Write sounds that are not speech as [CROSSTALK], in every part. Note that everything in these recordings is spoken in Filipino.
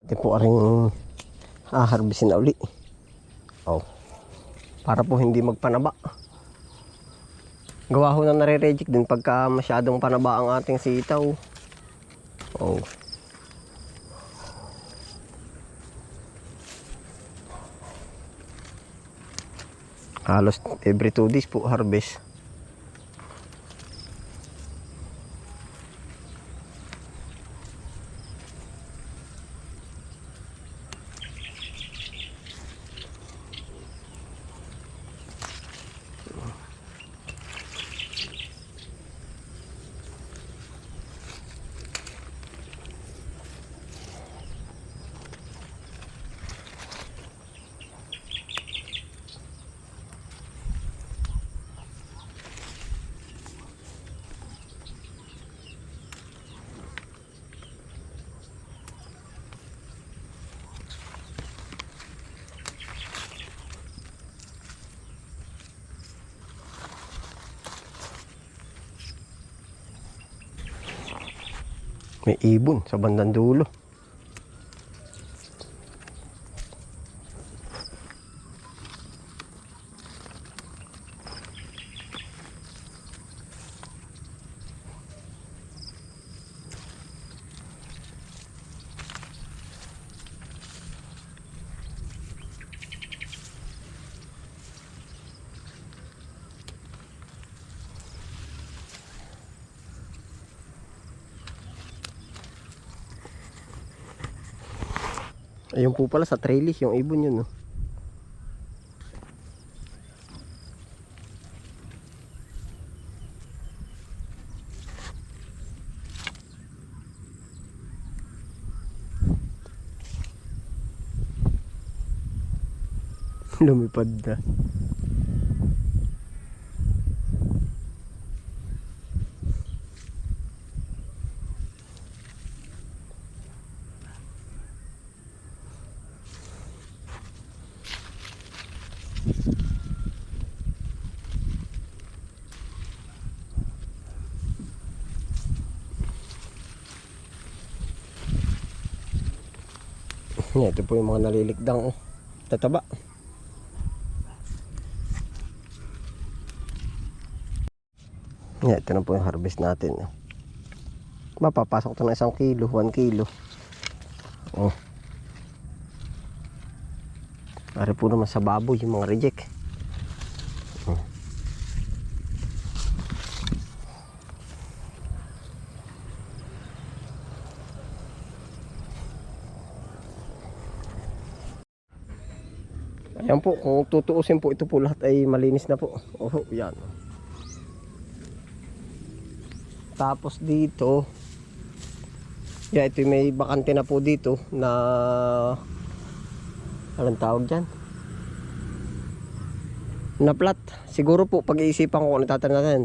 Ito po aring haharbisin na uli. Oh. Para po hindi magpanaba. Gawa ho na nare-reject din pagka masyadong panaba ang ating sitaw. Oh. Halos every two days po harvest. May ibon sa bandang dulo. Ayun po pala sa trellis yung ibon yun. No? [LAUGHS] Lumipad na. Yan, ito po yung mga nalilikdang oh, tataba. Yan, ito na po yung harvest natin. Mapapasok ito ng isang kilo, 1 kilo. Oh. Pare po naman sa baboy yung mga reject. Ayan po, kung tutuusin po ito po lahat ay malinis na po. Oh, yan. Tapos dito, yeah, ito may bakante na po dito na anong tawag dyan? Na plat. Siguro po pag-iisipan ko kung ano tatanim natin.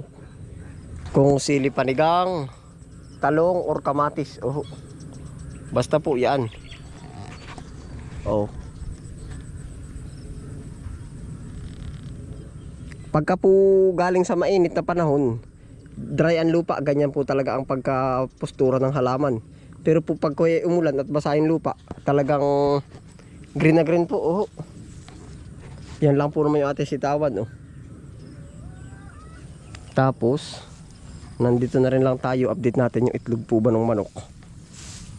Kung sili panigang, talong or kamatis. Oh. Basta po yan. Oh. Pagka po galing sa mainit na panahon, dry ang lupa, ganyan po talaga ang pagkapostura ng halaman. Pero po pag umulan at basahin lupa, talagang green na green po. Oh. Yan lang po naman yung ating sitawan. Oh. Tapos, nandito na rin lang tayo, update natin yung itlog po ba ng manok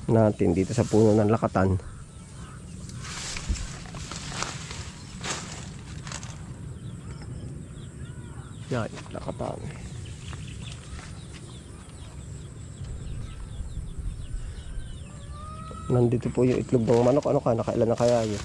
natin dito sa puno ng lakatan. Yan, lakatan. Nandito po yung itlog ng manok. Ano ka? Nakailan na kaya yun?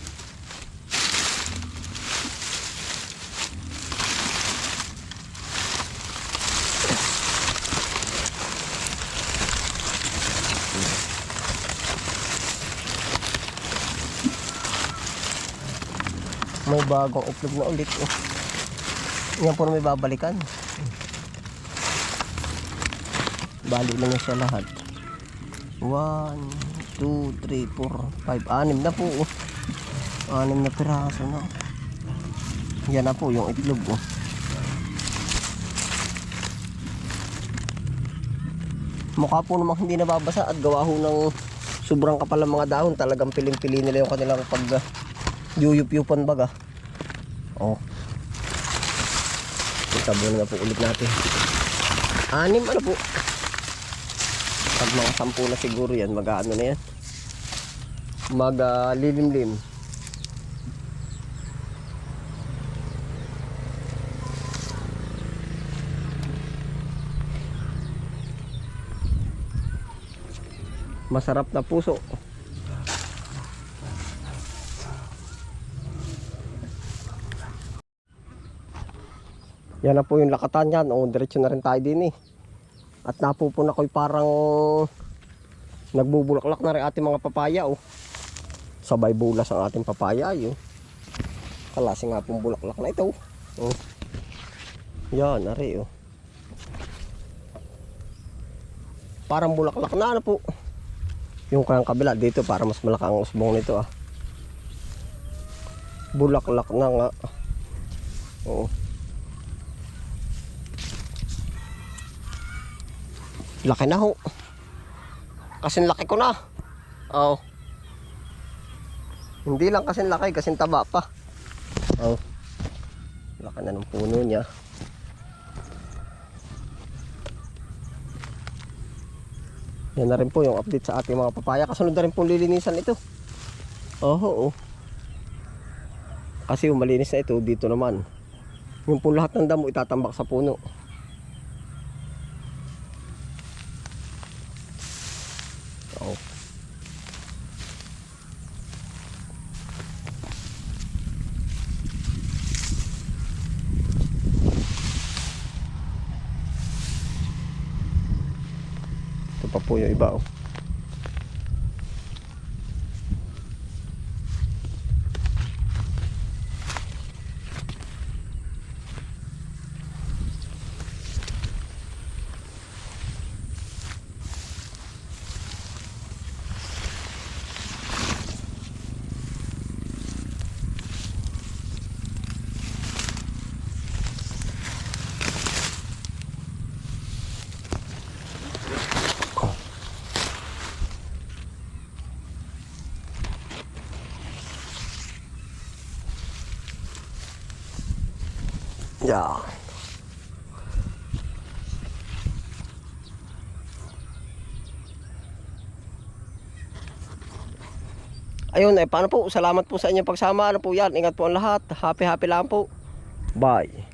May bagong itlog na ulit. Oh. Yan po na may babalikan. Bali lang sa lahat. 1, 2, 3, 4, 5, 6 na po. oh. Anim na piraso na. Yan na po yung itlog. Oh. Mukha po namang hindi nababasa at gawa ho ng sobrang kapal ang mga dahon. Talagang piling-pili nila yung kanilang pag uh, yuyup-yupan baga. Oh. Itabunan na po ulit natin. Anim ano po. Pag mga sampu na siguro yan, mag-ano na yan. Mag uh, lilim-lim. Masarap na puso. Yan na po yung lakatan yan. O, diretso na rin tayo din eh. At napupuna ko'y parang nagbubulaklak na rin ating mga papaya oh. Sabay bulas ang ating papaya yun. Kalasi nga pong bulaklak na ito. Oh. Yan, ari oh. Parang bulaklak na ano po. Yung kayang kabila dito para mas malaki ang usbong nito ah. Bulaklak na nga. Oo. Laki na ho. Kasing laki ko na. Oo. Hindi lang kasing laki, kasing taba pa. Oo. Laki na ng puno niya. Yan na rin po yung update sa ating mga papaya. Kasunod na rin po lilinisan ito. Oo, oh. Kasi yung malinis na ito, dito naman. Yung po lahat ng damo itatambak sa puno. Oo. Ito pa po yung iba oh. Yeah. Ayun, eh, paano po? Salamat po sa inyong pagsama. Ano po yan? Ingat po ang lahat. Happy, happy lang po. Bye.